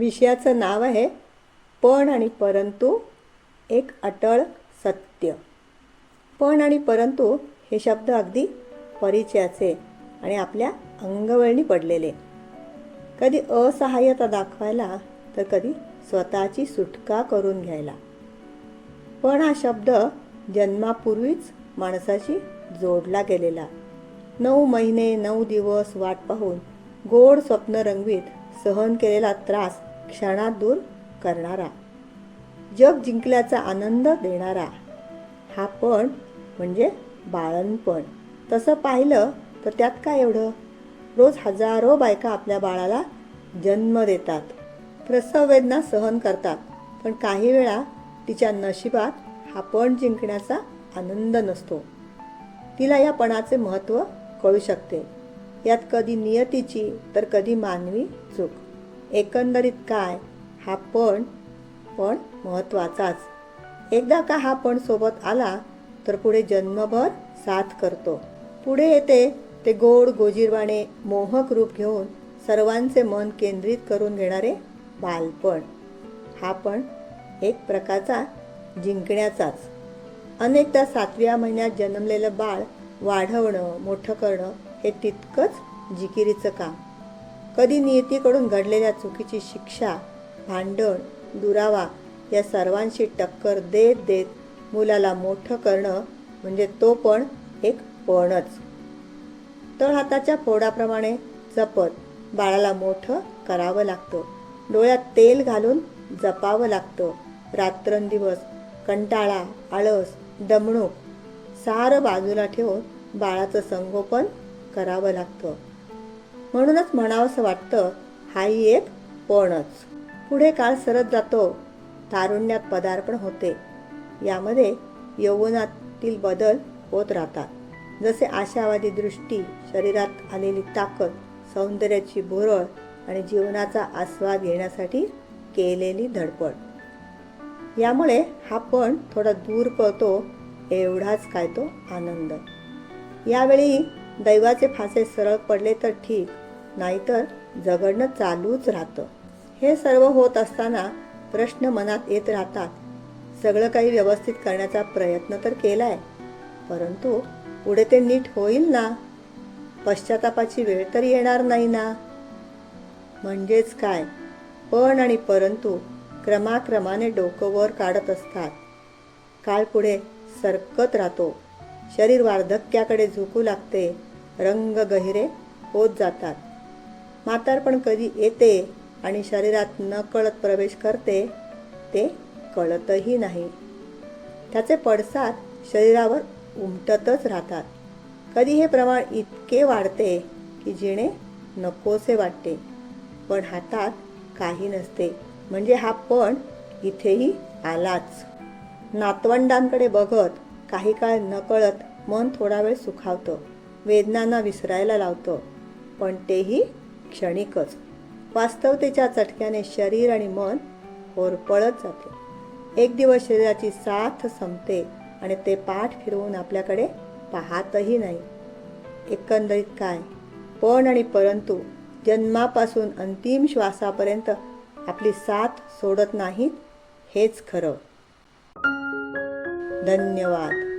विषयाचं नाव आहे पण आणि परंतु एक अटळ सत्य. पण आणि परंतु हे शब्द अगदी परिचयाचे आणि आपल्या अंगवळणी पडलेले. कधी असहाय्यता दाखवायला तर कधी स्वतःची सुटका करून घ्यायला. पण हा शब्द जन्मापूर्वीच माणसाशी जोडला गेलेला. नऊ महिने नऊ दिवस वाट पाहून गोड स्वप्न रंगवीत सहन केलेला त्रास क्षणात दूर करणारा. जग जिंकल्याचा आनंद देणारा. हा पण म्हणजे बाळणपण तसं पाहिलं तर त्यात काय एवढं? रोज हजारो बायका आपल्या बाळाला जन्म देतात. प्रसव वेदना सहन करतात. पण काही वेळा तिच्या नशिबात हा पण जिंकण्याचा आनंद नसतो. तिला या पणाचे महत्त्व कळू शकते. यात कधी नियतीची तर कधी मानवी चूक. एकंदरीत काय? हा पण पण महत्त्वाचाच. एकदा का हा पण सोबत आला तर पुढे जन्मभर साथ करतो. पुढे येते ते गोड गोजीरवाने मोहक रूप घेऊन सर्वांचे मन केंद्रित करून घेणारे बालपण. हा पण एक प्रकारचा जिंकण्याचाच. अनेकदा सातव्या महिन्यात जन्मलेलं बाळ वाढवणं मोठं करणं हे तितकंच जिकिरीचं काम. कधी नियतीकडून घडलेल्या चुकीची शिक्षा भांडण दुरावा या सर्वांशी टक्कर देत देत मुलाला मोठं करणं म्हणजे तो पण एक पणच. तळहाताच्या फोडाप्रमाणे जपत बाळाला मोठं करावं लागतं. डोळ्यात तेल घालून जपावं लागतं. रात्रंदिवस कंटाळा आळस दमणूक सारं बाजूला ठेवून बाळाचं संगोपन करावं लागतं. म्हणूनच म्हणावंसं वाटतं हाही एक पणच. पुढे काळ सरत जातो तारुण्यात पदार्पण होते. यामध्ये यौवनातील बदल होत राहतात. जसे आशावादी दृष्टी शरीरात आलेली ताकद सौंदर्याची भुरळ आणि जीवनाचा आस्वाद घेण्यासाठी केलेली धडपड. यामुळे हा पण थोडा दूर पळतो एवढाच काय तो आनंद. यावेळी दैवाचे फासे सरळ पडले तर ठीक नाहीतर जगडणं चालूच राहतं. हे सर्व होत असताना प्रश्न मनात येत राहतात. सगळं काही व्यवस्थित करण्याचा प्रयत्न तर केलाय परंतु पुढे ते नीट होईल ना? पश्चातापाची वेळ तर येणार नाही ना? म्हणजेच काय? पण आणि परंतु क्रमाक्रमाने डोकं वर काढत असतात. काळ पुढे सरकत राहतो. शरीर वार्धक्याकडे झुकू लागते. रंग गहिरे होत जातात. म्हातारपण कधी येते आणि शरीरात न कळत प्रवेश करते ते कळतही नाही. त्याचे पडसाद शरीरावर उमटतच राहतात. कधी हे प्रमाण इतके वाढते की जिणे नकोसे वाटते. पण हातात काही नसते. म्हणजे हा पण इथेही आलाच. नातवंडांकडे बघत काही काळ नकळत मन थोडा वेळ सुखावतं. वेदनांना विसरायला लावतं. पण तेही क्षणिकच. वास्तवतेच्या चटक्याने शरीर आणि मन होरपळत जाते. एक दिवस शरीराची साथ संपते आणि ते पाठ फिरवून आपल्याकडे पाहतही नाही. एकंदरीत काय? पण आणि परंतु जन्मापासून अंतिम श्वासापर्यंत आपली साथ सोडत नाहीत हेच खरं. धन्यवाद.